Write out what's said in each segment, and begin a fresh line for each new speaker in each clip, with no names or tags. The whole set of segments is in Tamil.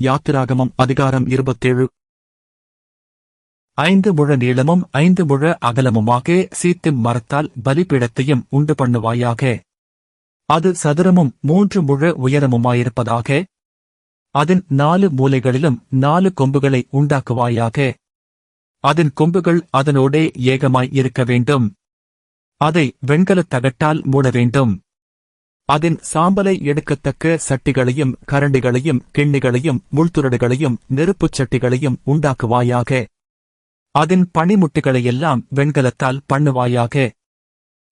யாத்திராகமம் அதிகாரம் இருபத்தேழு. ஐந்து முழ நீளமும் ஐந்து முழ அகலமுமாக சீத்தும் மரத்தால் பலிபீடத்தையும் உண்டு பண்ணுவாயாக. அது சதுரமும் மூன்று முழ உயரமுமாயிருப்பதாக. அதன் நாலு மூலைகளிலும் நாலு கொம்புகளை உண்டாக்குவாயாக. அதன் கொம்புகள் அதனோடே ஏகமாய் இருக்க வேண்டும். அதை வெண்கலத் தகட்டால் மூட வேண்டும். அதன் சாம்பலை எடுக்கத்தக்க சட்டிகளையும் கரண்டிகளையும் கிண்ணிகளையும் முள்துரடுகளையும் நெருப்புச் சட்டிகளையும் உண்டாக்குவாயாக. அதன் பனிமுட்டுகளையெல்லாம் வெண்கலத்தால் பண்ணுவாயாக.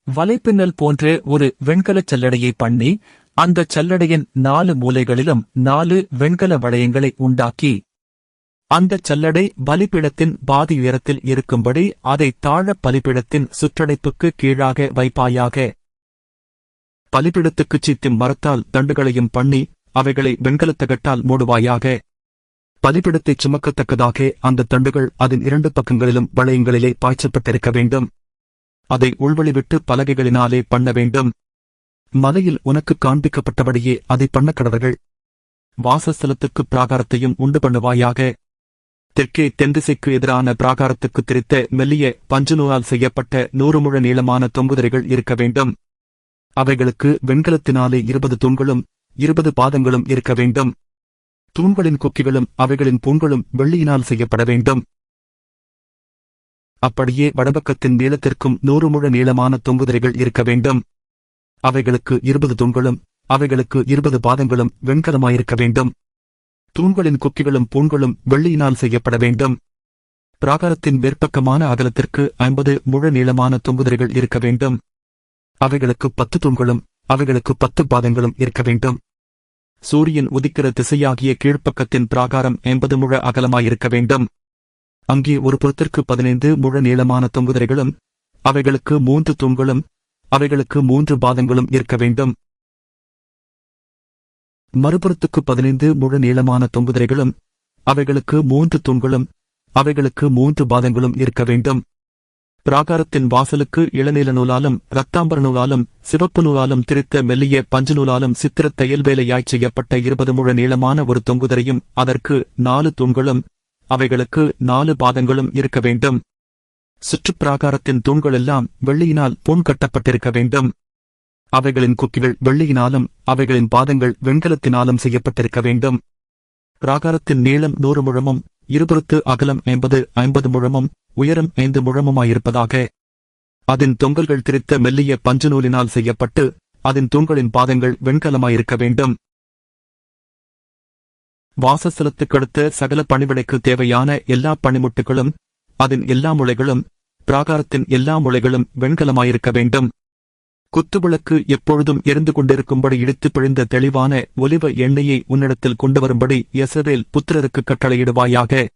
வலைப்பின்னல் போன்று ஒரு வெண்கலச் சல்லடையை பண்ணி அந்தச் சல்லடையின் நாலு மூலைகளிலும் நாலு வெண்கல வளையங்களை உண்டாக்கி அந்தச் சல்லடை பலிப்பிடத்தின் பாதி உயரத்தில் இருக்கும்படி அதை தாழ பலிப்பிடத்தின் சுற்றடைப்புக்கு கீழாக வைப்பாயாக. பலிபீடத்துக்குச் சீத்தும் மரத்தால் தண்டுகளையும் பண்ணி அவைகளை வெண்கலத் தகட்டால் மூடுவாயாக. பலிபீடத்தைச் சுமக்கத்தக்கதாக அந்த தண்டுகள் அதன் இரண்டு பக்கங்களிலும் வளையங்களிலே பாய்ச்சப்பட்டிருக்க வேண்டும். அதை உள்வழிவிட்டு பலகைகளினாலே பண்ண வேண்டும். மலையில் உனக்கு காண்பிக்கப்பட்டபடியே அதை பண்ண கடவர்கள். வாசஸ்தலத்துக்கு பிராகாரத்தையும் உண்டு பண்ணுவாயாக. தெற்கே தென்திசைக்கு எதிரான பிராகாரத்துக்கு திரித்த மெல்லிய பஞ்சுநூலால் செய்யப்பட்ட நூறு முழ நீளமான தொங்குதிரைகள் இருக்க வேண்டும். அவைகளுக்கு வெண்கலத்தினாலே இருபது தூண்களும் இருபது பாதங்களும் இருக்க வேண்டும். தூண்களின் கொக்கிகளும் அவைகளின் பூண்களும் வெள்ளியினால் செய்யப்பட வேண்டும். அப்படியே வடபக்கத்தின் நீளத்திற்கும் நூறு முழ நீளமான தொங்குதிரைகள் இருக்க வேண்டும். அவைகளுக்கு இருபது தூண்களும் அவைகளுக்கு இருபது பாதங்களும் வெண்கலமாயிருக்க வேண்டும். தூண்களின் கொக்கிகளும் பூண்களும் வெள்ளியினால் செய்யப்பட வேண்டும். பிராகாரத்தின் மேற்பக்கமான அகலத்திற்கு ஐம்பது முழ நீளமான தொங்குதிரைகள் இருக்க வேண்டும். அவைகளுக்கு பத்து தூண்களும் அவைகளுக்கு பத்து பாதங்களும் இருக்க வேண்டும். சூரியன் உதிக்கிற திசையாகிய கீழ்ப்பக்கத்தின் பிராகாரம் எண்பது முழ அகலமாயிருக்க வேண்டும். அங்கே ஒரு புறத்திற்கு பதினைந்து முழ நீளமான தொங்குதிரைகளும் அவைகளுக்கு மூன்று தூண்களும் அவைகளுக்கு மூன்று பாதங்களும் இருக்க வேண்டும். மறுபுறத்துக்கு பதினைந்து முழ நீளமான தொங்குதிரைகளும் அவைகளுக்கு மூன்று தூண்களும் அவைகளுக்கு மூன்று பாதங்களும் இருக்க வேண்டும். பிராகாரத்தின் வாசலுக்கு இளநீல நூலாலும் ரத்தாம்பர நூலாலும் சிவப்பு நூலாலும் திரித்த மெல்லிய பஞ்சு நூலாலும் சித்திரத் தையல்வேலையாய் செய்யப்பட்ட இருபது முழ நீளமான ஒரு தொங்குதரையும் அதற்கு நாலு தூண்களும் அவைகளுக்கு நாலு பாதங்களும் இருக்க வேண்டும். சுற்றுப்பிராகாரத்தின் தூண்களெல்லாம் வெள்ளியினால் பூண் கட்டப்பட்டிருக்க வேண்டும். அவைகளின் குக்கிகள் வெள்ளியினாலும் அவைகளின் பாதங்கள் வெண்கலத்தினாலும் செய்யப்பட்டிருக்க வேண்டும். பிராகாரத்தின் நீளம் நூறு முழமும் இருபுறத்து அகலம் ஐம்பது ஐம்பது முழமும் உயரம் ஐந்து முழமுமாயிருப்பதாக. அதன் தொங்கல்கள் திரித்த மெல்லிய பஞ்சு நூலினால் செய்யப்பட்டு அதன் தூண்களின் பாதங்கள் வெண்கலமாயிருக்க வேண்டும். வாசஸ்தலத்துக்கடுத்த சகல பணிவிடைக்கு தேவையான எல்லா பணிமுட்டுகளும் அதன் எல்லா முளைகளும் பிராகாரத்தின் எல்லா முளைகளும் வெண்கலமாயிருக்க வேண்டும். குத்துவிளக்கு எப்பொழுதும் எரிந்து கொண்டிருக்கும்படி இடித்து பிழிந்த தெளிவான ஒலிவ எண்ணெயை உன்னிடத்தில் கொண்டு வரும்படி எசரேல் புத்திரருக்கு கட்டளையிடுவாயாக.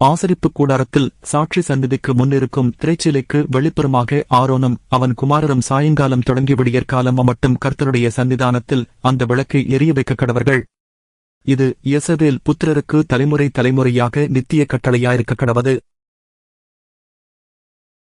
ஆசரிப்பு கூடாரத்தில் சாட்சி சந்நிதிக்கு முன்னிருக்கும் திரைச்சிலைக்கு வெளிப்புறமாக ஆரோனும் அவன் குமாரரும் சாயங்காலம் தொடங்கி விடியற்காலம் மட்டும் கர்த்தருடைய சன்னிதானத்தில் அந்த விளக்கை எரிய வைக்க கடவர்கள். இது இயேசபேல் புத்திரருக்கு தலைமுறை தலைமுறையாக நித்திய கட்டளையாயிருக்க கடவது.